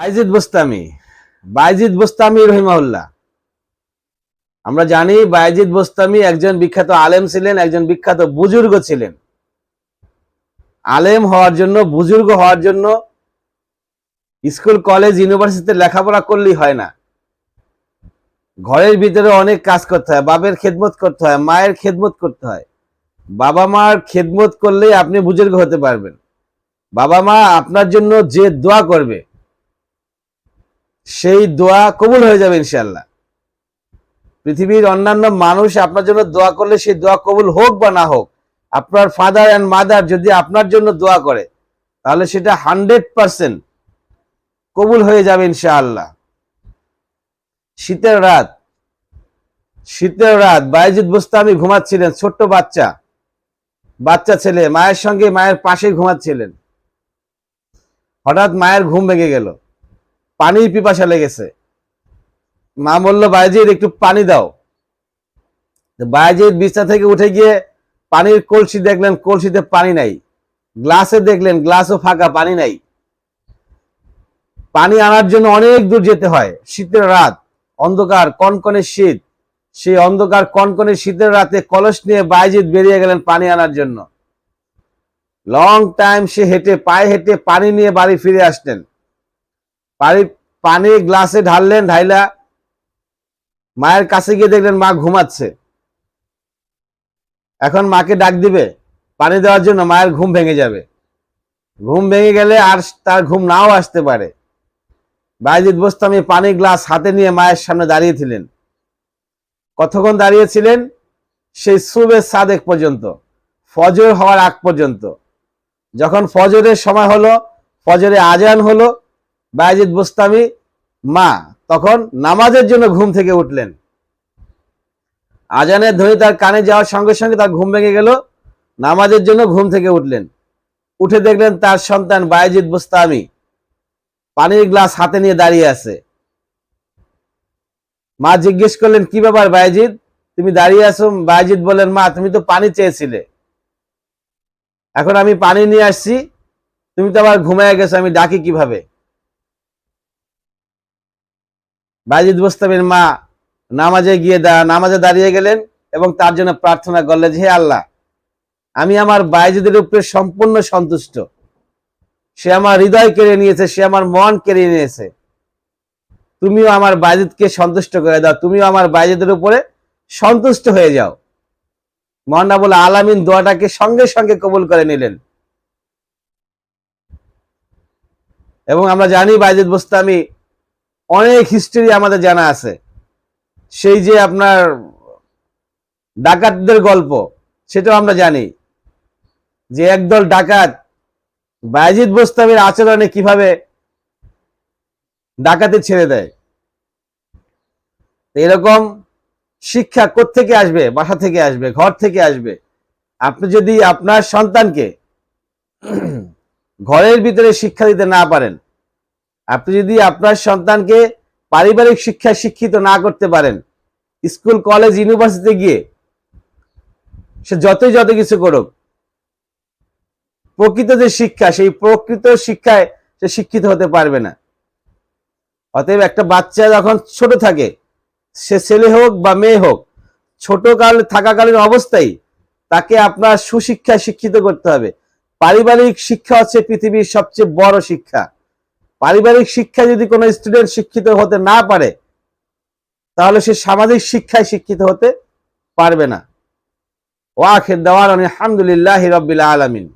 বাইজিদ বোস্তামি বাইজিদ বোস্তামি রহিমাউল্লাহ আমরা জানি বাইজিদ বোস্তামি একজন বিখ্যাত আলেম ছিলেন, একজন বিখ্যাত বুজুর্গ ছিলেন। আলেম হওয়ার জন্য, বুজুর্গ হওয়ার জন্য স্কুল, কলেজ, ইউনিভার্সিটিতে লেখাপড়া করলেই হয় না। ঘরের ভিতরে অনেক কাজ করতে হয় বাবের খেদমত করতে হয়, মায়ের খেদমত করতে হয়। বাবা মার খেদমত করলেই আপনি বুজুর্গ হতে পারবেন। বাবা মা আপনার জন্য যে দোয়া করবে সেই দোয়া কবুল হয়ে যাবে ইনশাল্লাহ পৃথিবীর অন্যান্য মানুষ আপনার জন্য দোয়া করলে সেই দোয়া কবুল হোক বা না হোক, আপনার ফাদার অ্যান্ড মাদার যদি আপনার জন্য দোয়া করে, তাহলে সেটা হান্ড্রেড পার্সেন্ট কবুল হয়ে যাবে ইনশাআল্লাহ। শীতের রাত শীতের রাত, বাইজিদ বুস্তামি ঘুমাচ্ছিলেন, ছোট্ট বাচ্চা বাচ্চা ছেলে, মায়ের সঙ্গে মায়ের পাশে ঘুমাচ্ছিলেন। হঠাৎ মায়ের ঘুম ভেঙে গেল। পানির পিপাসা লেগেছে। মা বলল বাইজিদ একটু পানি দাও। বাইজিদ বিছনা থেকে উঠে গিয়ে পানির কলসি দেখলেন, কলসিতে পানি নাই। গ্লাসে দেখলেন, গ্লাসও ফাঁকা, পানি নাই। পানি আনার জন্য অনেক দূর যেতে হয়। শীতের রাত, অন্ধকার, কনকনে শীত। সেই অন্ধকার, কনকনে শীতের রাতে কলস নিয়ে বাইজিদ বেরিয়ে গেলেন পানি আনার জন্য। লং টাইম সে হেঁটে, পায়ে হেঁটে পানি নিয়ে বাড়ি ফিরে আসলেন। পানি পানি গ্লাসে ঢাললেন, ঢাইলা মায়ের কাছে গিয়ে দেখলেন মা ঘুমাচ্ছে। এখন মাকে ডাক দিবে, পানি দেওয়ার জন্য মায়ের ঘুম ভেঙে যাবে। ঘুম ভেঙে গেলে আর তার ঘুম নাও আসতে পারে। বাইজিদ বোস্তামি পানি গ্লাস হাতে নিয়ে মায়ের সামনে দাঁড়িয়েছিলেন। কতক্ষণ দাঁড়িয়েছিলেন? সেই সুবে সাদেক পর্যন্ত, ফজর হওয়ার আগ পর্যন্ত। যখন ফজরের সময় হলো, ফজরে আজান হলো বাইজিদ বোস্তামি, মা, তখন নামাজের জন্য ঘুম থেকে উঠলেন। আজানের ধ্বনি তার কানে যাওয়ার সঙ্গে সঙ্গে তার ঘুম ভেঙে গেল, নামাজের জন্য ঘুম থেকে উঠলেন। উঠে দেখলেন তার সন্তান বাইজিদ বুস্তামি, পানির গ্লাস হাতে নিয়ে দাঁড়িয়ে আছে। মা জিজ্ঞেস করলেন, কি ব্যাপার বাইজিদ তুমি দাঁড়িয়ে আছো? বাইজিদ বললেন, মা, তুমি তো পানি চেয়েছিলে। এখন আমি পানি নিয়ে আসছি, তুমি তো আবার ঘুমায় গেছো, আমি ডাকি কীভাবে? বাইজিদ বুস্তামির মা নামাজে গিয়ে দা নামাজে দাঁড়িয়ে গেলেন এবং তার জন্য প্রার্থনা করলেন, হে আল্লাহ, আমি আমার বাইজিদের উপরে সম্পূর্ণ সন্তুষ্ট। সে আমার হৃদয় কেড়ে নিয়েছে, সে আমার মন কেড়ে নিয়েছে। তুমিও আমার বাইজিদকে সন্তুষ্ট করে দাও, তুমিও আমার বাইজিদের উপরে সন্তুষ্ট হয়ে যাও। মহানাবুল আলামিন দোয়াটাকে সঙ্গে সঙ্গে কবুল করে নিলেন। এবং আমরা জানি বাইজিদ বুস্তামি অনেক হিস্ট্রি আমাদের জানা আছে। সেই যে আপনার ডাকাতদের গল্প, সেটাও আমরা জানি। যে একদল ডাকাত বায়াজিদ বোস্তামের আচরণে কীভাবে ডাকাতি ছেড়ে দেয়। এরকম শিক্ষা থেকে আসবে? বাসা থেকে আসবে? ঘর থেকে আসবে? আপনি যদি আপনার সন্তানকে ঘরের ভিতরে শিক্ষা দিতে না পারেন আপনি যদি আপনার সন্তানকে পারিবারিক শিক্ষা শিক্ষিত না করতে পারেন, স্কুল, কলেজ, ইউনিভার্সিটিতে গিয়ে সে যতই যত কিছু করুক, প্রকৃত যে শিক্ষা, সেই প্রকৃত শিক্ষায় সে শিক্ষিত হতে পারবে না। অতএব একটা বাচ্চা যখন ছোট থাকে, সে ছেলে হোক বা মেয়ে হোক ছোট কাল থাকাকালীন অবস্থায় তাকে আপনার সুশিক্ষায় শিক্ষিত করতে হবে। পারিবারিক শিক্ষা হচ্ছে পৃথিবীর সবচেয়ে বড় শিক্ষা। পারিবারিক শিক্ষায় যদি কোনো স্টুডেন্ট শিক্ষিত হতে না পারে, তাহলে সে সামাজিক শিক্ষায় শিক্ষিত হতে পারবে না। ওয়াখের দেওয়ার আলহামদুলিল্লাহ রবিল আলমিন।